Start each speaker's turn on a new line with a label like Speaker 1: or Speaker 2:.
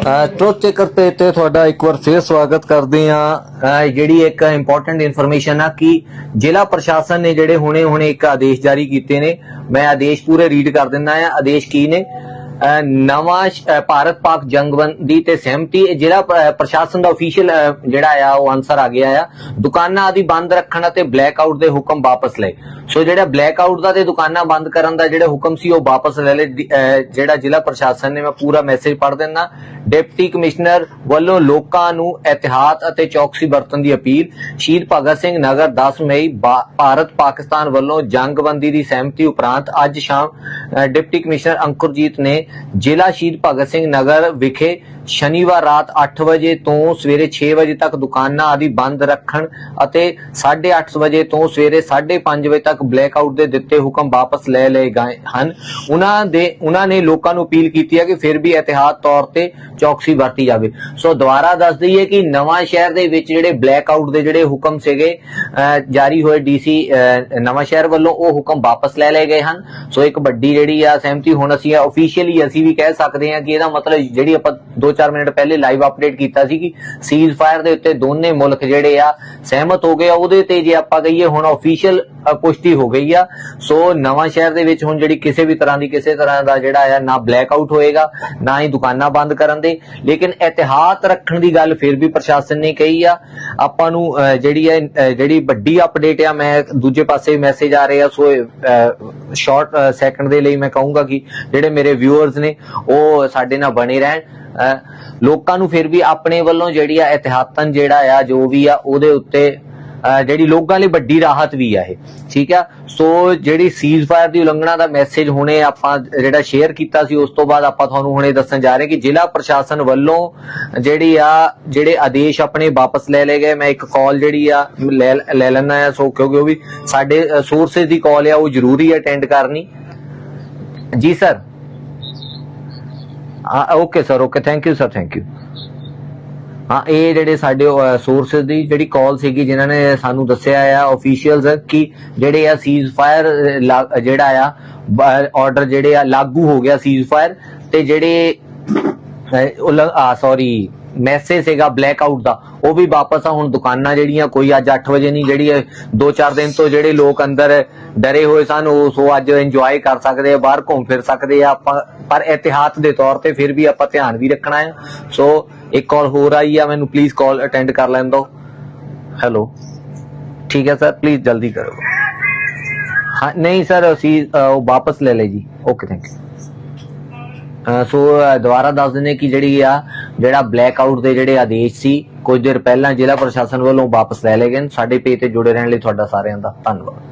Speaker 1: ਟਰੋਕ checker ਤੇ ਤੇ ਤੁਹਾਡਾ ਇੱਕ ਵਾਰ ਫੇਰ ਸਵਾਗਤ ਕਰਦੇ ਆ ਜਿਹੜੀ ਇੱਕ ਇੰਪੋਰਟੈਂਟ ਇਨਫੋਰਮੇਸ਼ਨ ਆ ਕਿ ਜ਼ਿਲ੍ਹਾ ਪ੍ਰਸ਼ਾਸਨ ਨੇ ਜਿਹੜੇ ਹੁਣੇ ਹੁਣੇ ਇੱਕ ਆਦੇਸ਼ ਜਾਰੀ ਕੀਤੇ ਨੇ। ਮੈਂ ਆਦੇਸ਼ ਪੂਰੇ ਰੀਡ ਕਰ ਦਿੰਦਾ ਆ ਆਦੇਸ਼ ਕੀ ਨੇ? ਨਵਾਂ ਭਾਰਤ ਪਾਕ ਜੰਗਬੰਦੀ ਤੇ ਸਹਿਮਤੀ ਜਿਹੜਾ ਪ੍ਰਸ਼ਾਸਨ ਦਾ ਅਫੀਸ਼ੀਅਲ ਜਿਹੜਾ ਆ, ਉਹ ਆਨਸਰ ਆ ਗਿਆ ਆ। ਦੁਕਾਨਾਂ ਆਦੀ ਬੰਦ ਰੱਖਣ ਅਤੇ ਬਲੈਕ ਆਊਟ ਦੇ ਹੁਕਮ ਵਾਪਸ ਲਏ। ਸੋ ਜਿਹੜਾ ਬਲੈਕ ਆਊਟ ਦਾ ਤੇ ਦੁਕਾਨਾਂ ਬੰਦ ਕਰਨ ਦਾ ਜਿਹੜਾ ਹੁਕਮ ਸੀ, ਉਹ ਵਾਪਸ ਲੈ ਲਏ ਜਿਹੜਾ ਜ਼ਿਲ੍ਹਾ ਪ੍ਰਸ਼ਾਸਨ ਨੇ, ਮੈਂ ਪੂਰਾ ਮੈਸੇਜ ਪੜ੍ਹ ਦਿੰਦਾ। ਡਿਪਟੀ ਕਮਿਸ਼ਨਰ ਵੱਲੋਂ ਲੋਕਾਂ ਨੂੰ ਇਤਿਹਾਤ ਅਤੇ ਚੌਕਸੀ ਵਰਤਣ ਦੀ ਅਪੀਲ। ਸ਼ਹੀਦ ਭਗਤ ਸਿੰਘ ਨਗਰ 10 ਮਈ ਭਾਰਤ ਪਾਕਿਸਤਾਨ ਵੱਲੋਂ ਜੰਗਬੰਦੀ ਦੀ ਸਹਿਮਤੀ ਉਪਰੰਤ ਅੱਜ ਸ਼ਾਮ ਡਿਪਟੀ ਕਮਿਸ਼ਨਰ ਅੰਕੁਰਜੀਤ ਨੇ ਜ਼ਿਲ੍ਹਾ ਸ਼ਹੀਦ ਭਗਤ ਸਿੰਘ ਨਗਰ ਵਿਖੇ ਸ਼ਨੀਵਾਰ ਰਾਤ 8 ਵਜੇ ਤੋਂ ਸਵੇਰੇ 6 ਵਜੇ ਤੱਕ ਦੁਕਾਨਾਂ ਆਦਿ ਬੰਦ ਰੱਖਣ ਅਤੇ 8:30 ਵਜੇ ਤੋਂ ਸਵੇਰੇ 5:30 ਵਜੇ ਤੱਕ ਬਲੈਕ ਆਊਟ ਦੇ ਦਿੱਤੇ ਹੁਕਮ ਵਾਪਸ ਲੈ ਲਏ ਗਏ ਹਨ। ਉਹਨਾਂ ਦੇ ਉਹਨਾਂ ਨੇ ਲੋਕਾਂ ਨੂੰ ਅਪੀਲ ਕੀਤੀ ਹੈ ਕਿ ਫਿਰ ਵੀ ਇਤਿਹਾਤ ਤੌਰ ਤੇ ਚੌਕਸੀ ਵਰਤੀ ਜਾਵੇ। ਸੋ ਦੁਬਾਰਾ ਦੱਸ ਦਈਏ ਕਿ ਨਵਾਂ ਸ਼ਹਿਰ ਦੇ ਵਿੱਚ ਜਿਹੜੇ ਬਲੈਕ ਆਊਟ ਦੇ ਜਿਹੜੇ ਹੁਕਮ ਸੀਗੇ ਅਹ, ਜਾਰੀ ਹੋਏ ਡੀਸੀ ਨਵਾਂ ਸ਼ਹਿਰ ਵੱਲੋਂ ਉਹ ਹੁਕਮ ਵਾਪਸ ਲੈ ਲਏ ਗਏ ਹਨ। ਸੋ ਇੱਕ ਵੱਡੀ ਜਿਹੜੀ ਆ ਸਹਿਮਤੀ ਹੁਣ ਅਸੀਂ ਅਫੀਸ਼ੀਅਲੀ ਅਸੀਂ ਵੀ ਕਹਿ ਸਕਦੇ ਹਾਂ ਕਿ ਇਹਦਾ ਮਤਲਬ ਜਿਹੜੀ ਆਪਾਂ 2-4 ਮਿੰਟ ਪਹਿਲੇ ਲਾਈਵ ਅਪਡੇਟ ਕੀਤਾ ਸੀ ਕਿ ਸੀਜ਼ ਫਾਇਰ ਦੇ ਉੱਤੇ ਦੋਨੇ ਮੁਲਕ ਜਿਹੜੇ ਆ ਸਹਿਮਤ ਹੋ ਗਏ ਆ। ਉਹਦੇ ਤੇ ਜੇ ਆਪਾਂ ਕਹੀਏ ਹੁਣ ਅਫੀਸ਼ੀਅਲ ਪੁਸ਼ਟੀ ਹੋ ਗਈ ਆ। ਸੋ ਨਵਾਂ ਸ਼ਹਿਰ ਦੇ ਵਿੱਚ ਹੁਣ ਜਿਹੜੀ ਕਿਸੇ ਵੀ ਤਰ੍ਹਾਂ ਦੀ ਕਿਸੇ ਤਰ੍ਹਾਂ ਦਾ ਜਿਹੜਾ ਆ, ਨਾ ਬਲੈਕ ਆਊਟ ਹੋਏਗਾ, ਨਾ ਹੀ ਦੁਕਾਨਾਂ ਬੰਦ ਕਰਨ ਦੇ। ਲੇਕਿਨ ਇਤਿਹਾਤ ਰੱਖਣ ਦੀ ਗੱਲ ਫਿਰ ਵੀ ਪ੍ਰਸ਼ਾਸਨ ਨੇ ਕਹੀ ਆ। ਆਪਾਂ ਨੂੰ ਜਿਹੜੀ ਹੈ ਜਿਹੜੀ ਵੱਡੀ ਅਪਡੇਟ ਆ, ਮੈਂ ਦੂਜੇ ਪਾਸੇ ਮੈਸੇਜ ਆ ਰਹੇ ਆ, ਸੋ ਸ਼ਾਰਟ ਸੈਕਿੰਡ ਦੇ ਲਈ ਮੈਂ ਕਹੂੰਗਾ ਕਿ ਜਿਹੜੇ ਮੇਰੇ ਵਿਊਅਰਸ ਨੇ, ਉਹ ਸਾਡੇ ਨਾਲ ਬਣੇ ਰਹਿਣ। ਲੋਕਾਂ ਨੂੰ ਫਿਰ ਵੀ ਆਪਣੇ ਵੱਲੋਂ ਜਿਹੜੀ ਆ ਇਤਿਹਾਤਨ ਜਿਹੜਾ ਆ, ਜੋ ਵੀ ਆ, ਉਹਦੇ ਉੱਤੇ ਜਿਹੜੀ ਲੋਕਾਂ ਲਈ ਵੱਡੀ ਰਾਹਤ ਵੀ ਆ ਇਹ। ਠੀਕ ਆ? ਸੋ ਜਿਹੜੀ ਸੀਜ਼ ਦੀ ਉਲੰਘਣਾ ਦਾ ਮੈਸੇਜ ਹੁਣੇ ਆਪਾਂ ਜਿਹੜਾ ਸ਼ੇਅਰ ਕੀਤਾ ਸੀ, ਉਸ ਤੋਂ ਬਾਅਦ ਆਪਾਂ ਤੁਹਾਨੂੰ ਹੁਣੇ ਦੱਸਣ ਜਾ ਰਹੇ ਕਿ ਜ਼ਿਲ੍ਹਾ ਪ੍ਰਸ਼ਾਸਨ ਵੱਲੋਂ ਜਿਹੜੀ ਆ, ਜਿਹੜੇ ਆਦੇਸ਼ ਆਪਣੇ ਵਾਪਸ ਲੈ ਲਏ ਗਏ। ਮੈਂ ਇੱਕ ਕਾਲ ਜਿਹੜੀ ਆ, ਲੈ ਲੈ ਲੈਣਾ ਆ, ਸੋ ਕਿਉਂਕਿ ਉਹ ਵੀ ਸਾਡੇ ਸੋਰਸਸ ਦੀ ਕਾਲ ਆ, ਉਹ ਜ਼ਰੂਰੀ ਅਟੈਂਡ ਕਰਨੀ। ਜੀ ਸਰ ਹਾਂ okay sir okay thank you sir thank you ਹਾਂ, ਇਹ ਜਿਹੜੇ ਸਾਡੇ ਸੋਰਸਸ ਦੀ ਜਿਹੜੀ ਕਾਲ ਸੀਗੀ, ਜਿਨ੍ਹਾਂ ਨੇ ਸਾਨੂੰ ਦੱਸਿਆ ਆ ਅਫੀਸ਼ੀਅਲਸ ਕਿ ਜਿਹੜੇ ਆ ਸੀਜ਼ ਫਾਇਰ ਜਿਹੜਾ ਆ ਆਰਡਰ ਜਿਹੜੇ ਆ, ਲਾਗੂ ਹੋ ਗਿਆ ਸੀਜ਼ ਫਾਇਰ ਤੇ ਜਿਹੜੇ ਆ ਸੌਰੀ ਮੈਸੇਜ ਸੀਗਾ ਬਲੈਕ ਆਊਟ ਦਾ, ਉਹ ਵੀ ਵਾਪਸ ਆ, ਹੁਣ ਦੁਕਾਨਾਂ ਜਿਹੜੀਆਂ ਕੋਈ ਅੱਜ 8 ਵਜੇ ਨਹੀਂ, ਜਿਹੜੀ 2-4 ਦਿਨ ਤੋਂ ਜਿਹੜੇ ਲੋਕ ਅੰਦਰ ਡਰੇ ਹੋਏ ਸਨ ਉਹ ਸੋ ਅੱਜ ਇੰਜੋਏ ਕਰ ਸਕਦੇ ਆ, ਬਾਹਰ ਘੁੰਮ ਫਿਰ ਸਕਦੇ ਆ ਆਪਾਂ, ਪਰ ਇਤਿਹਾਤ ਦੇ ਤੌਰ ਤੇ ਫਿਰ ਵੀ ਆਪਾਂ ਧਿਆਨ ਵੀ ਰੱਖਣਾ ਹੈ ਸੋ ਇੱਕ ਕਾਲ ਹੋਰ ਆਈ ਆ, ਮੈਨੂੰ ਪਲੀਜ਼ ਕਾਲ ਅਟੈਂਡ ਕਰ ਲੈਣ ਦਿਓ। ਹੈਲੋ ਠੀਕ ਹੈ ਸਰ ਪਲੀਜ਼ ਜਲਦੀ ਕਰੋ। ਹਾਂ, ਨਹੀਂ ਸਰ ਅਸੀਂ ਉਹ ਵਾਪਸ ਲੈ ਲੈ ਜੀ। ਓਕੇ ਥੈਂਕ ਯੂ ਸੋ ਦੁਬਾਰਾ ਦੱਸ ਦਿੰਦੇ ਕਿ ਜਿਹੜੀ ਆ ਜਿਹੜਾ ਬਲੈਕ ਆਊਟ ਦੇ ਜਿਹੜੇ ਆਦੇਸ਼ ਸੀ, ਕੁਝ ਦੇਰ ਪਹਿਲਾਂ ਜ਼ਿਲ੍ਹਾ ਪ੍ਰਸ਼ਾਸਨ ਵੱਲੋਂ ਵਾਪਸ ਲੈ ਲਏ ਗਏ ਸਾਡੇ ਪੇਜ ਤੇ ਜੁੜੇ ਰਹਿਣ ਲਈ ਤੁਹਾਡਾ ਸਾਰਿਆਂ ਦਾ ਧੰਨਵਾਦ।